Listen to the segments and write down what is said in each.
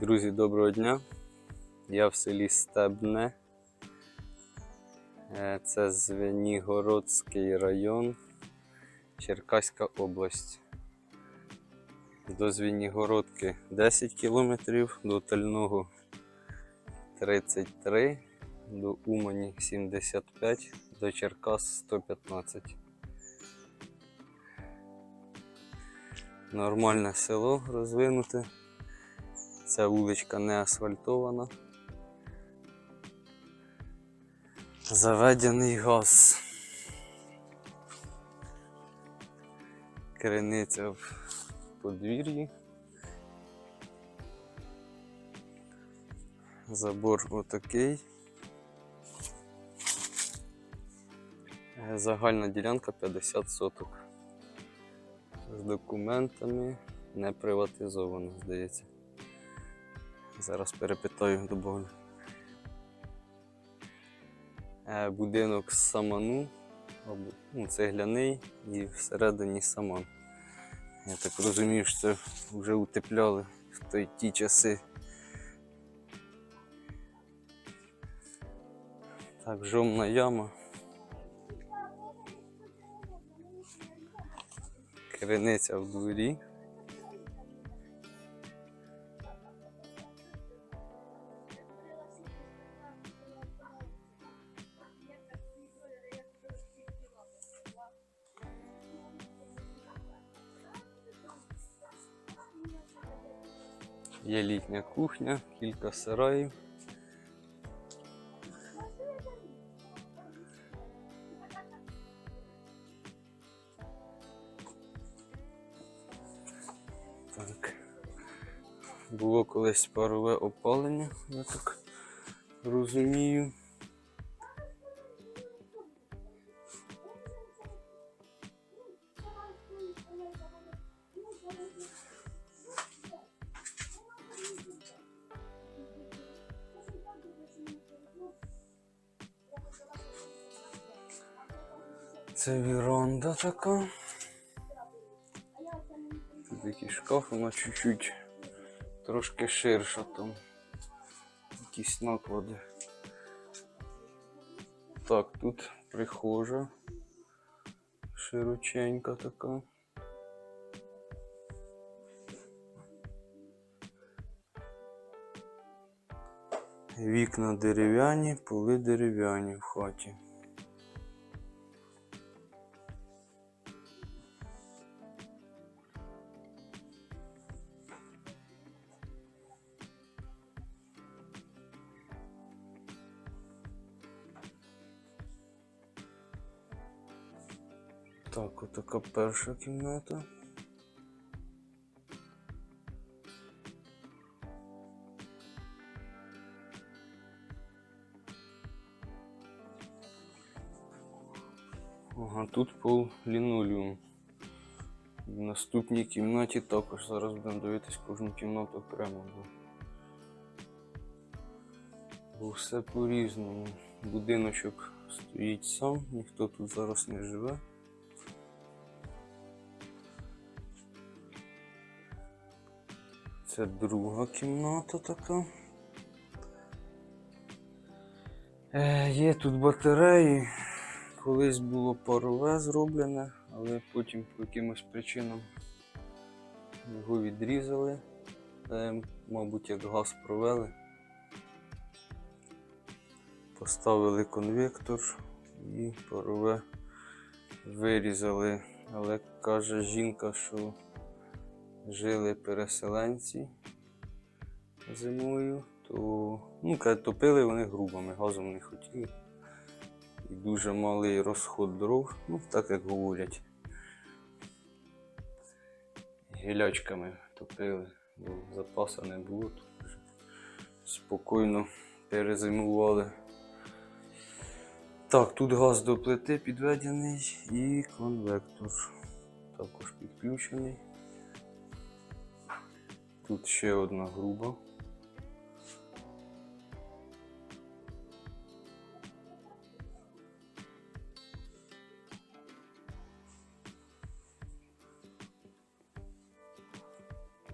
Друзі, доброго дня. Я в селі Стебне. Е, Це Звенігородський район, Черкаська область. До Звенігородки 10 кілометрів, до Тального 33, до Умані 75, до Черкас 115. Нормальне село розвинуте. Ця вуличка не асфальтована. Заведений газ. Криниця в подвір'ї. Забор отакий. Загальна ділянка 50 соток. З документами не приватизовано, здається. Зараз перепитаю добавлю. Е, Будинок з саману, ну, цегляний і всередині саман. Я так розумію, що це вже утепляли в той, ті часи. Так, жовна яма. Криниця в дворі. Є літня кухня, кілька сараїв. Так. Було колись парове опалення, я так розумію. Це віранда така. Тут якийсь шкаф, вона чуть-чуть трошки ширша там. Якісь наклади. Так, тут прихожа. Широченька така. Вікна дерев'яні, поли дерев'яні в хаті. Так, отака перша кімната. Ага, тут пол лінолеум. В наступній кімнаті також зараз будемо дивитись кожну кімнату окремо. Бо, все по-різному. Будиночок стоїть сам, ніхто тут зараз не живе. Це друга кімната така. Е, є тут батареї. Колись було парове зроблене, але потім по якимось причинам його відрізали. Е, мабуть, як газ провели. Поставили конвектор і парове вирізали. Але каже жінка, що жили переселенці зимою, то ну, топили вони грубами, газом не хотіли. І дуже малий розход дров, ну так як говорять. Гілячками топили, бо запасу не було, то спокійно перезимували. Так, тут газ до плити підведений і конвектор також підключений. Тут ще одна груба.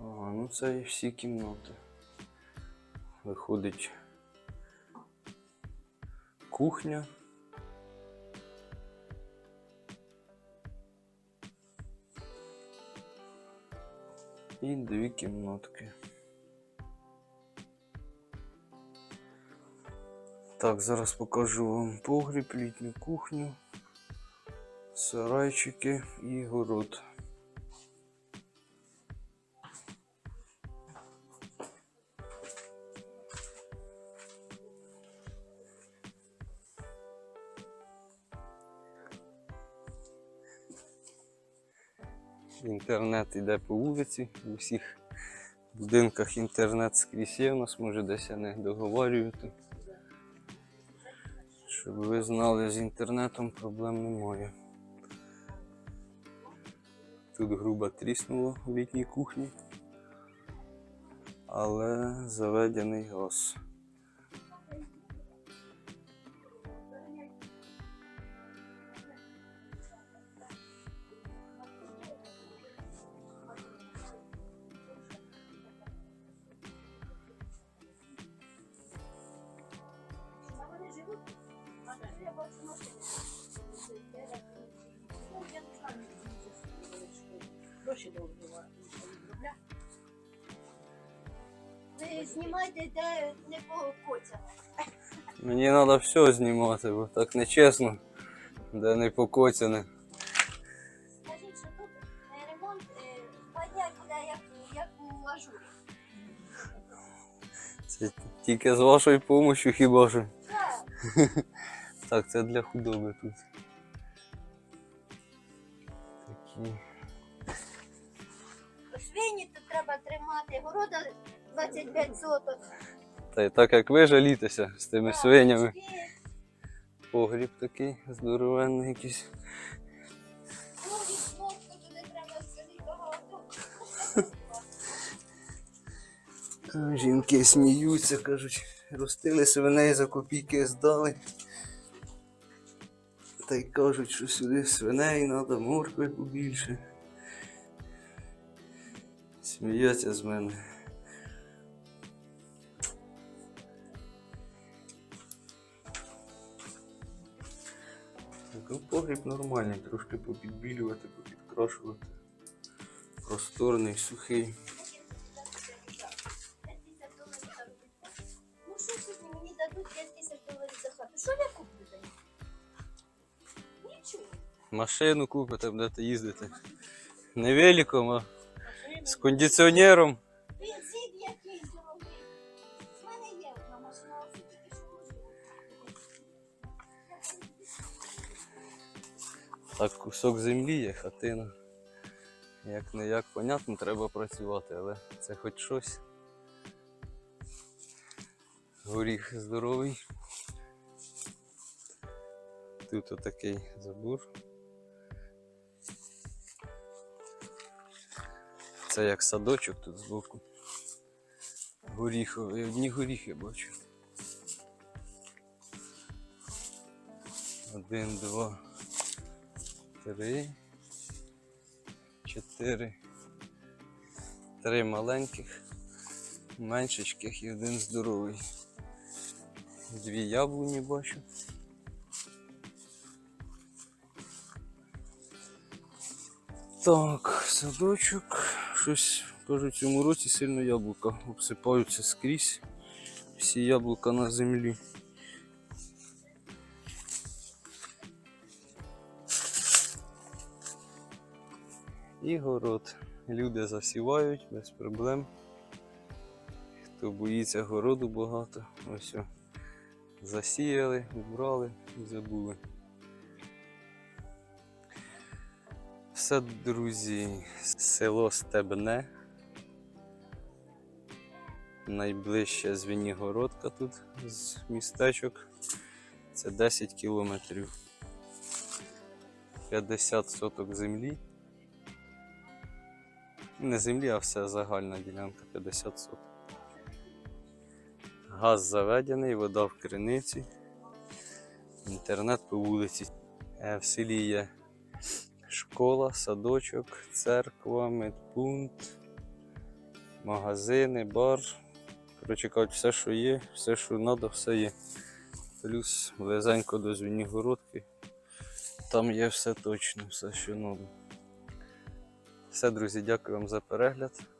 Ага, ну це і всі кімнати. виходить кухня. І дві кімнатки. Так, зараз покажу вам погріб, літню кухню, сарайчики і город. Інтернет йде по вулиці, у всіх будинках інтернет скрізь є, у нас може десь я не договорювати. Щоб ви знали, з інтернетом проблем немає. Тут грубо тріснуло в літній кухні, але заведений газ. Гроші довго. Ви знімайте, де не покоцяно. Мені треба все знімати, бо так нечесно, де не покоцяне. Скажіть, що тут е, ремонт е, два як, як у ажурі. Це тільки з вашою допомогою хіба що. Так, це для худоби тут. Такі. свині тут треба тримати, города 25 соток. Та й так як ви жалітеся з тими Так, свинями. качки. Погріб такий здоровенний якийсь. Ну, і смокку туди треба багато. Жінки сміються, кажуть, ростили свиней за копійки здали. Та й кажуть, що сюди свиней треба моркви побільше. Сміються з мене. Так, ну, Погріб нормальний, трошки попідбілювати, попідкрашувати. Просторний, сухий. Машину купите, будете їздити. Не великом, а з кондиціонером. Бензин який дорогий. В мене є одна машина. Так, кусок землі є, хатина. Як не як, понятно, треба працювати, але це хоч щось. Горіх здоровий. Тут отакий забор. Це як садочок тут збоку. Горіховий, одні горіхи бачу. Один, два, три, чотири, три маленьких, меншечких і один здоровий. Дві яблуні бачу. Так, садочок. Щось, кажуть, в цьому році сильно яблука обсипаються скрізь. Всі яблука на землі. І город. Люди засівають без проблем. Хто боїться городу багато, ось засіяли, убрали і забули. Все, друзі, село Стебне. Найближча Звенігородка тут з містечок. Це 10 кілометрів. 50 соток землі. Не землі, а вся загальна ділянка 50 соток. Газ заведений, вода в криниці, інтернет по вулиці. Е, В селі є школа, садочок, церква, медпункт, магазини, бар. Коротше кажуть, все, що є, все, що треба, все є. Плюс близенько до Звінігородки. Там є все точно, все, що треба. Все, друзі, дякую вам за перегляд.